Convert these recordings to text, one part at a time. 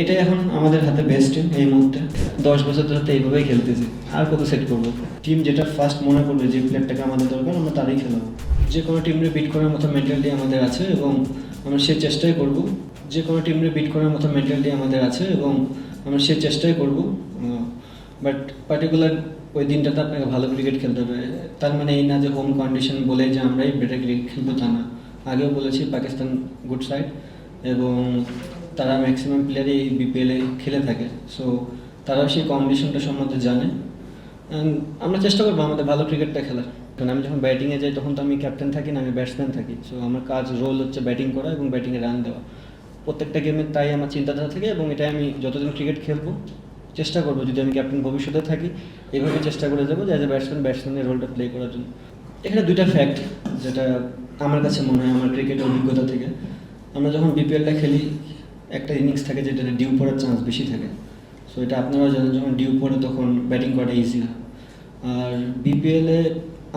এটাই এখন আমাদের হাতে বেস্ট টিম এই মুহূর্তে। দশ বছর ধরে তো এইভাবেই খেলতেছি। আর কত সেট করব? টিম যেটা ফার্স্ট মনে করবে যে প্লেয়ারটাকে আমাদের দরকার, আমরা তারই খেলাবো। যে কোনো টিমরে বিট করার মতো মেন্টালিটি আমাদের আছে এবং আমরা সে চেষ্টাই করব। যে কোনো টিমরে বিট করার মতো মেন্টালিটি আমাদের আছে এবং আমরা সে চেষ্টাই করব। বাট পার্টিকুলার ওই দিনটাতে আপনাকে ভালো ক্রিকেট খেলতে হবে। তার মানে এই না যে হোম কন্ডিশন বলে যে আমরাই বেটার ক্রিকেট খেলব তা না। আগেও বলেছি, পাকিস্তান গুড সাইড এবং তারা ম্যাক্সিমাম প্লেয়ারই বিপিএলে খেলে থাকে। সো তারাও সেই কম্পিটিশনটা সম্বন্ধে জানে। আমরা চেষ্টা করব আমাদের ভালো ক্রিকেটটা খেলার। কারণ আমি যখন ব্যাটিংয়ে যাই, তখন তো আমি ক্যাপ্টেন থাকি না, আমি ব্যাটসম্যান থাকি। সো আমার কাজ রোল হচ্ছে ব্যাটিং করা এবং ব্যাটিংয়ে রান দেওয়া। প্রত্যেকটা গেমে তাই আমার চিন্তাধারা থাকে এবং এটাই আমি যতদিন ক্রিকেট খেলব, চেষ্টা করব যদি আমি ক্যাপ্টেন ভবিষ্যতে থাকি এইভাবে চেষ্টা করে যাব যে অ্যাজ এ ব্যাটসম্যান ব্যাটসম্যানের রোলটা প্লে করার জন্য। এখানে দুইটা ফ্যাক্ট যেটা আমার কাছে মনে হয় আমার ক্রিকেট অভিজ্ঞতা থেকে। আমরা যখন বিপিএলটা খেলি একটা ইনিংস থাকে যেটা ডিউ পড়ার চান্স বেশি থাকে। সো এটা আপনারাও জানেন যখন ডিউ পড়ে তখন ব্যাটিং করাটা ইজি হয় আর বিপিএলে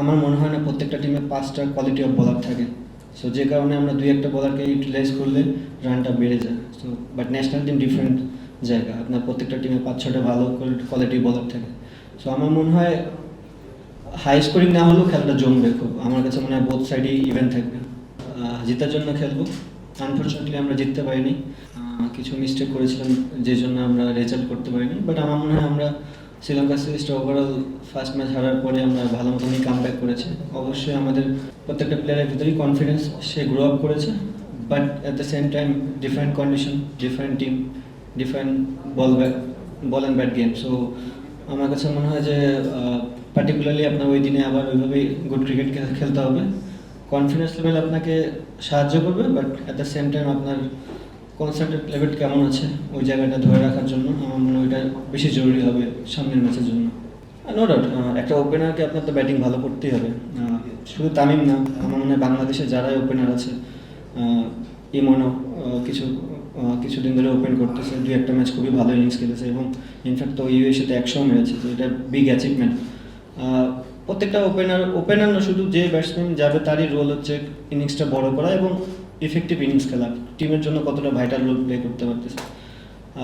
আমার মনে হয় না প্রত্যেকটা টিমে পাঁচটা কোয়ালিটি অফ বলার থাকে। সো যে কারণে আমরা দুই একটা বলারকে ইউটিলাইজ করলে রানটা বেড়ে যায়। So but national team different জায়গা। আপনার প্রত্যেকটা টিমে পাঁচ, ছটা ভালো কোয়ালিটি বলার থাকে। সো আমার মনে হয় হাই স্কোরিং না হলেও খেলাটা জমবে খুব। আমার কাছে মনে হয় বোথ সাইডই ইভেন্ট থাকবে। জেতার জন্য খেলব। আনফর্চুনেটলি আমরা জিততে পারিনি। কিছু মিস্টেক করেছিলাম যে জন্য আমরা রেজাল্ট করতে পারিনি। বাট আমার মনে হয় আমরা শ্রীলঙ্কা সিরিজটা ওভারঅল ফার্স্ট ম্যাচ হারার পরে আমরা ভালো মতনই কাম ব্যাক করেছি। অবশ্যই আমাদের প্রত্যেকটা প্লেয়ারের ভিতরেই কনফিডেন্স সে গ্রো আপ করেছে। But at the same time different condition different team different ball bat ball and bat game so আমার কাছে মনে হয় যে পার্টিকুলারলি আপনার ওই দিনে আবার ওইভাবেই গুড ক্রিকেট খেলতে হবে। কনফিডেন্স লেভেল আপনাকে সাহায্য করবে but at the same time আপনার কনসেন্ট্রেট লেভেল কেমন আছে? ওই জায়গাটা ধরে রাখার জন্য আমার মনে হয় ওইটা বেশি জরুরি হবে সামনের ম্যাচের জন্য। নো ডাউট একটা ওপেনারকে আপনার তো ব্যাটিং ভালো করতেই হবে। শুধু তামিম না, আমার মনে হয় বাংলাদেশে যারাই ওপেনার আছে ইমনও কিছু কিছুদিন ধরে ওপেন করতেছে, দুই একটা ম্যাচ খুবই ভালো ইনিংস খেলেছে এবং ইনফ্যাক্ট তো ইউএসএতে একশো মেরেছে, তো এটা বিগ অ্যাচিভমেন্ট প্রত্যেকটা ওপেনার ওপেনার না, শুধু যে ব্যাটসম্যান যাবে তারই রোল হচ্ছে ইনিংসটা বড় করা এবং ইফেক্টিভ ইনিংস খেলা টিমের জন্য কতটা ভাইটাল রোল প্লে করতে পারতেছে।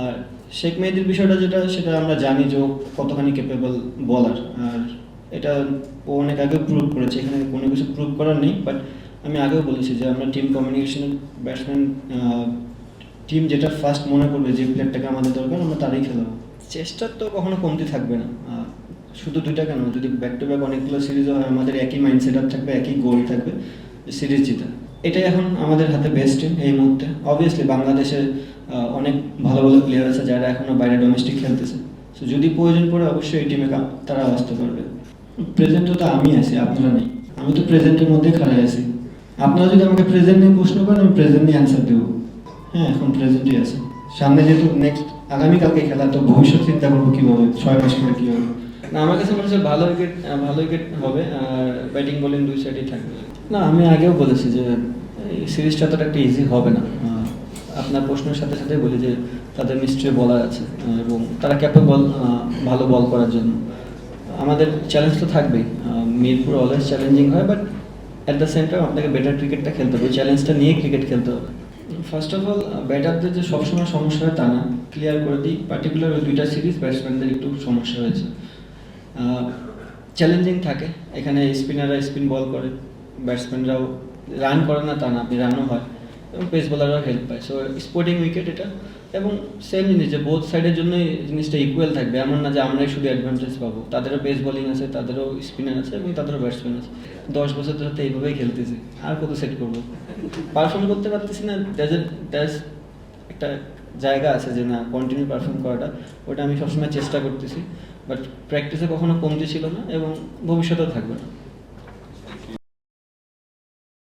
আর শেখ মেহেদির বিষয়টা যেটা, সেটা আমরা জানি যে কতখানি ক্যাপেবল বলার আর এটা ও অনেক আগে প্রুভ করেছে, এখানে কোনো কিছু প্রুভ করার নেই বাট আমি আগেও বলেছি যে আমরা টিম কমিউনিকেশনের ব্যাটসম্যান টিম যেটা ফার্স্ট মনে করবে যে প্লেয়ারটাকে আমাদের দরকার, আমরা তারই খেলাবো। চেষ্টার তো কখনো কমতি থাকবে না। শুধু দুইটা কেন, যদি ব্যাক টু ব্যাক অনেকগুলো সিরিজও হয়, আমাদের একই মাইন্ড সেট আপ থাকবে, একই গোল থাকবে সিরিজ জিতা এটাই এখন আমাদের হাতে বেস্ট এই মুহূর্তে। অবভিয়াসলি বাংলাদেশে অনেক ভালো ভালো প্লেয়ার আছে যারা এখনও বাইরে ডোমেস্টিক খেলতেছে। সো যদি প্রয়োজন পড়ে অবশ্যই এই টিমে তারা আসতে পারবে। প্রেজেন্টও তো আমি আছি, আপনারা নেই। আমি তো প্রেজেন্টের মধ্যে খাড়াই আছি। আপনারা যদি আমাকে প্রেজেন্ট নিয়ে প্রশ্ন করেন, আমি প্রেজেন্ট নিয়ে অ্যান্সার দেবো। হ্যাঁ এখন প্রেজেন্টই আছে। সামনে যেহেতু নেক্সট আগামীকালকে খেলা, তো ভবিষ্যৎ চিন্তা করব কীভাবে, ছয় মাস পরে কী হবে না, আমার কাছে মনে হচ্ছে ভালো উইকেট ভালো উইকেট হবে, আর ব্যাটিং বোলিং দুই সাইডেই থাকবে। না, আমি আগেও বলেছি যে, এই সিরিজটা তো একটা ইজি হবে না। আপনার প্রশ্নের সাথে সাথে বলি যে, তাদের নিশ্চয়ই বলার আছে। এবং তারা ক্যাপেবল ভালো বল করার জন্য। আমাদের চ্যালেঞ্জ তো থাকবেই। মিরপুর অলওয়েজ চ্যালেঞ্জিং হয় but at the same time আপনাকে বেটার ক্রিকেটটা খেলতে হবে। চ্যালেঞ্জটা নিয়ে ক্রিকেট খেলতে হবে। ফার্স্ট অফ অল ব্যাটারদের যে সবসময় সমস্যা হয় তা না। ক্লিয়ার করে দিই পার্টিকুলার ওই দুইটা সিরিজ ব্যাটসম্যানদের একটু সমস্যা হয়েছে। চ্যালেঞ্জিং থাকে। এখানে স্পিনাররা স্পিন বল করে। ব্যাটসম্যানরাও রান করে না, তা না, আপনি রানও হয়। এবং পেস বোলাররাও হেল্প পায়। সো স্পোর্টিং উইকেট এটা। এবং সেম জিনিস যে বোথ সাইডের জন্যই জিনিসটা ইকুয়াল থাকবে। এমন না যে আমরাই শুধু অ্যাডভান্টেজ পাবো। তাদেরও পেস বোলিং আছে, তাদেরও স্পিনার আছে এবং তাদেরও ব্যাটসম্যান আছে। দশ বছর ধরে তো এইভাবেই খেলতেছি। আর কত সেট করব? পারফর্ম করতে পারতেছি না। দ্যাজ দ্যাজ একটা জায়গা আছে যে না কন্টিনিউ পারফর্ম করাটা। ওটা আমি সবসময় চেষ্টা করতেছি। বাট প্র্যাকটিসে কখনো কমতি ছিল না এবং ভবিষ্যতেও থাকবে না।